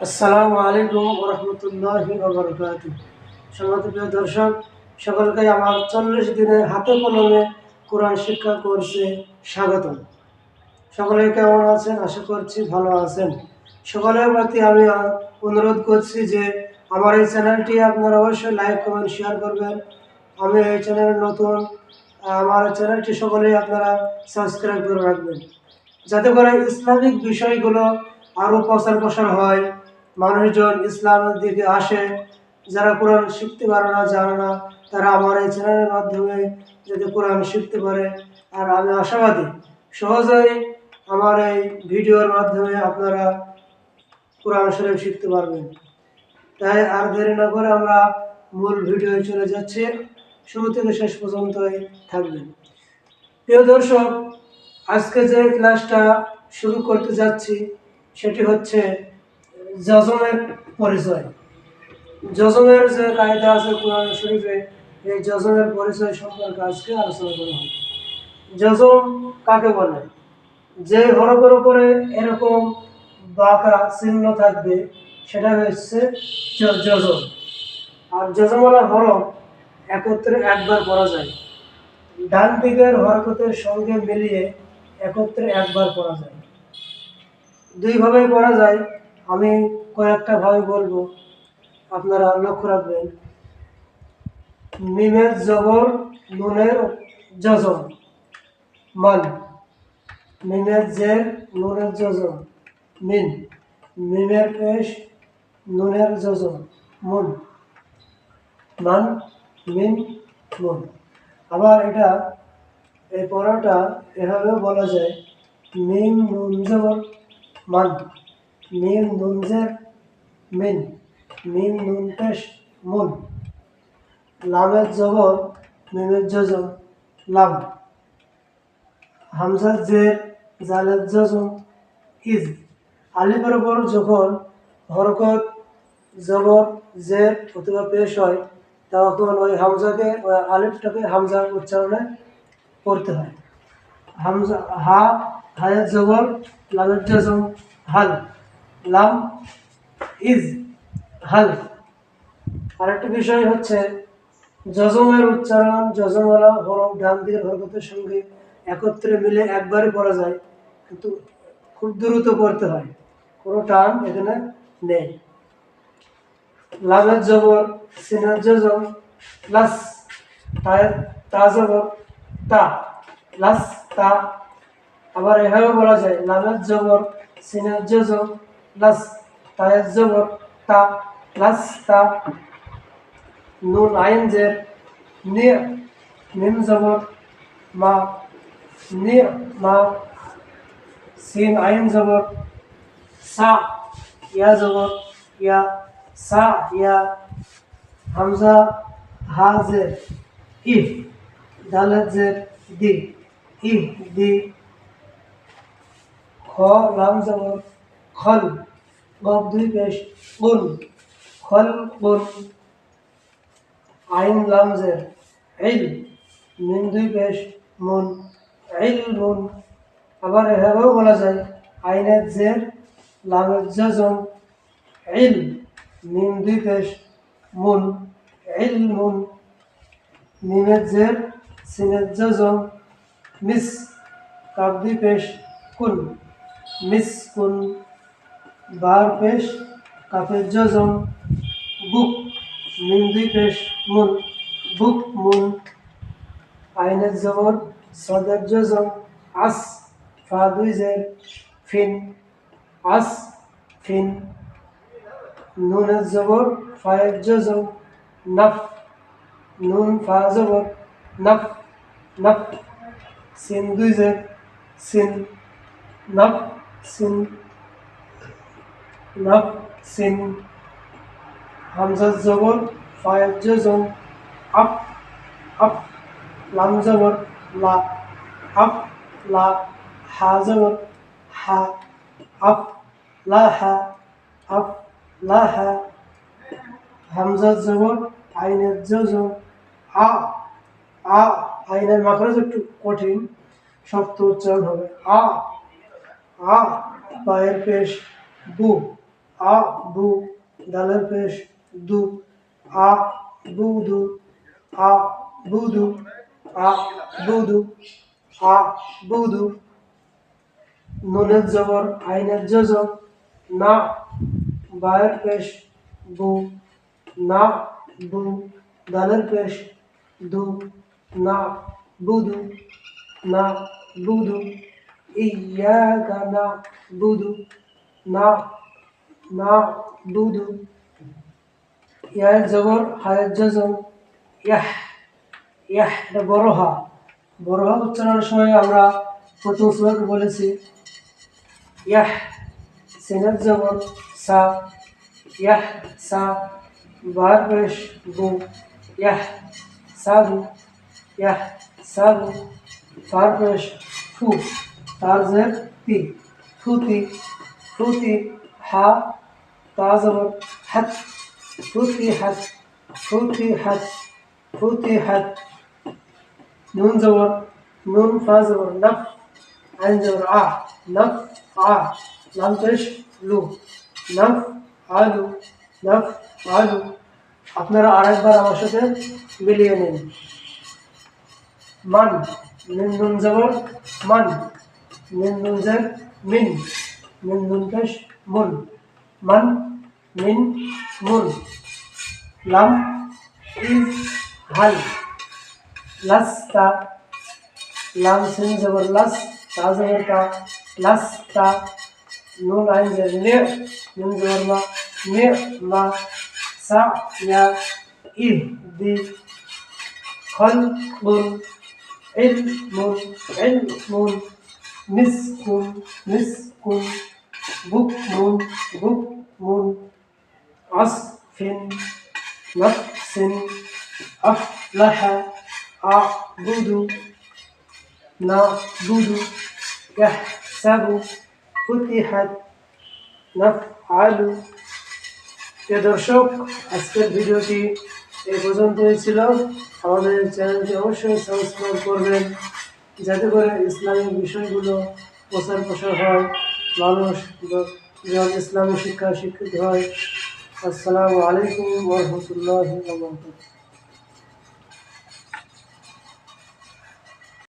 আসসালামু আলাইকুম রহমতুল্লাহ বরকাত সম্মানিত প্রিয় দর্শক, সকলকে আমার চল্লিশ দিনের হাতে কলমে কোরআন শিক্ষা কোর্সে স্বাগতম। সকলে কেমন আছেন? আশা করছি ভালো আছেন। সকলের প্রতি আমি অনুরোধ করছি যে আমার এই চ্যানেলটি আপনারা অবশ্যই লাইক, কমেন্ট, শেয়ার করবেন। আমি এই চ্যানেলের নতুন। আমার চ্যানেলটি সকলেই আপনারা সাবস্ক্রাইব করে রাখবেন। যাতে করে ইসলামিক বিষয়গুলো আরও প্রচার প্রসার হয় মানুষজন ইসলামের দিকে আসে। যারা কোরআন শিখতে পারে না, জানে না, তারা আমার এই চ্যানেলের মাধ্যমে যাতে কোরআন শিখতে পারে। আর আমি আশাবাদী, সহজেই আমার এই ভিডিওর মাধ্যমে আপনারা কোরআন শরীফ শিখতে পারবেন। তাই আর দেরি না করে আমরা মূল ভিডিও চলে যাচ্ছি। শুরু থেকে শেষ পর্যন্তই থাকবেন। প্রিয় দর্শক, আজকে যে ক্লাসটা শুরু করতে যাচ্ছি, সেটি হচ্ছে যজমের পরিচয়। যজমের যে কায়দা আছে, কোরআন শরীফে এই যজমের পরিচয় সম্পর্কে আজকে আলোচনা করা হবে। যজম কাকে বলে? যে হরফের উপরে এরকম বাঁকা চিহ্ন থাকবে, সেটা হচ্ছে যজম আর যজমওয়ালা হরফ একত্রে একবার পড়া যায়। ডান দিকের হরকতের সঙ্গে মিলিয়ে একত্রে একবার পড়া যায়। দুইভাবেই পড়া যায়। আমি কয়েকটা ভাবে বলব, আপনারা লক্ষ্য রাখবেন। মিমের জবর, নুনের যজম মান। মিমের জের, নুনের যজম মিন। মিমের পেশ, নুনের যজম মন। মান, মিন, মুন। আবার এটা, এই পড়াটা এভাবেও বলা যায় মিম নুন, জবর, মান। মিম নুন জের মিন মিম নুন মুন লামের জবর মিমের যজম লাম হামজার জের, জালের যজম ইজ। আলিফের উপর যখন হরকত জবর জের অথবা পেশ হয়, তখন ওই হামজাকে, ওই আলিফটাকে হামজা উচ্চারণে পড়তে হয়। হামজা, হা, হায়ের জবর লামের জজম হাল। লাম ইজ হাল। আরেকটি বিষয় হচ্ছে, যজমের উচ্চারণ যজমওয়ালা হরফ ডান দিকের হরকতের সঙ্গে একত্রে মিলে একবারই পড়া যায়, কিন্তু খুব দ্রুত পড়তে হয়। কোনো টান এখানে নেই। লাভের জবর, সিনের যজম, প্লাস তায়ের তা জবর, তা, প্লাস তা। আবার এভাবে বলা যায় লাভের জবর, সিনের যজম প্লাস তায়ের জবর তা প্লাস তা নুন আইন জের নিয়ে মিম জবর মা নিয়ে মা সিন আইন জবর সা ইয়া জবর ইয়া সা ইয়া হামজা হা জের ইফ দালের জের দি ইফ দি খ লাম জবর খল গব দুই পেশ গুন খল গুন আইন লামজের ইল মিন দুই পেশ মুন, ইল মুন আবার এভাবেও বলা যায়, আইনের জের, লামের জজম, ইল মিম দুই পেশ মুন, ইল মুন। মিমের জের, সিনের জজম, মিস কাপ দুই পেশ কুন মিস কুন বার পেশ, কাপের জজম বুক মিম দুই পেশ মুন বুক মুন আইনের জবর, সদের জজম আস ফা দুই জের ফিন, আস, ফিন। নুনের জবর, ফায়ের জজম নফ। নুন, ফা জবর, নফ নফ। সিন দুই জের সিন হামজার জবর, ফায়ের জজম আপ আপ, লাম জবর, লা, আপ, লা, হা জবর, হা, আপ, লা, হা, আপ, লা, হা, হামজার জবর, আইনের জজম আ আ, আইনের মাখরাজ একটু কঠিন, শক্ত উচ্চারণ হবে, আ আ, পায়ের পেশ, বু আ, বু দালের পেশ, দু, আ, বুদু আ বুদু আ বুদু আ, বুদু। নুনের জবর, আইনের জজর না, বায়ের পেশ, বু, না, বু দালের পেশ, দু, না, বুদু না, বুদু। ইয়াকা না, বুদু, না না বুদু ইয়ার জবর হায়ের জজম ইয়াহ ইয়াহ এটা বড় হা বড় হা উচ্চারণের সময় আমরা প্রথম সুরাকে বলেছি ইয়াহ সিনের জবর সা ইয়াহ সা বার পেশ বু ইয়াহ সাবু ইয়াহ সাবু ফার পেশ ফু তার জের তি ফুতি ফুতি হা তা জবর হাত ফুতি হাত ফুতি হাত ফুতি হাত নুন জবর নুন ফা জবর নফ আইন জবর আ নফ আ লাম পেশ লু নফ আলু নফ আলু আপনারা আরেকবার আমার সাথে মিলিয়ে নিন মান মিন নুন জবর মান মিন নুন জের মিন মিন নুন পেশ মুন, মান মিন মুন, লাম ইজ হাল, লাস্তা, লাম সিন জবর লাস, তা জবর তা লাস্তা, নুন আইন জের নে, নুন জবর মা, নে, মা, সা ইয়া ইহ দি খলকুন ইলমুন ইলমুন মিসকুন মিসকুন বুকমুন বুকমুন আসফিন নফসিন আফলাহা আবুদু নাবুদু ইয়াহসাবু ফুতিহাত নাফআলু প্রিয় দর্শক, আজকের ভিডিওটি এই পর্যন্তই ছিল। আমাদের চ্যানেলটি অবশ্যই সাবস্ক্রাইব করবেন। যাতে করে ইসলামিক বিষয়গুলো প্রচার প্রসার হয়, মানুষ ইসলামী শিক্ষা শিক্ষিত হয়। আসসালামু আলাইকুম রহমতুল্লাহ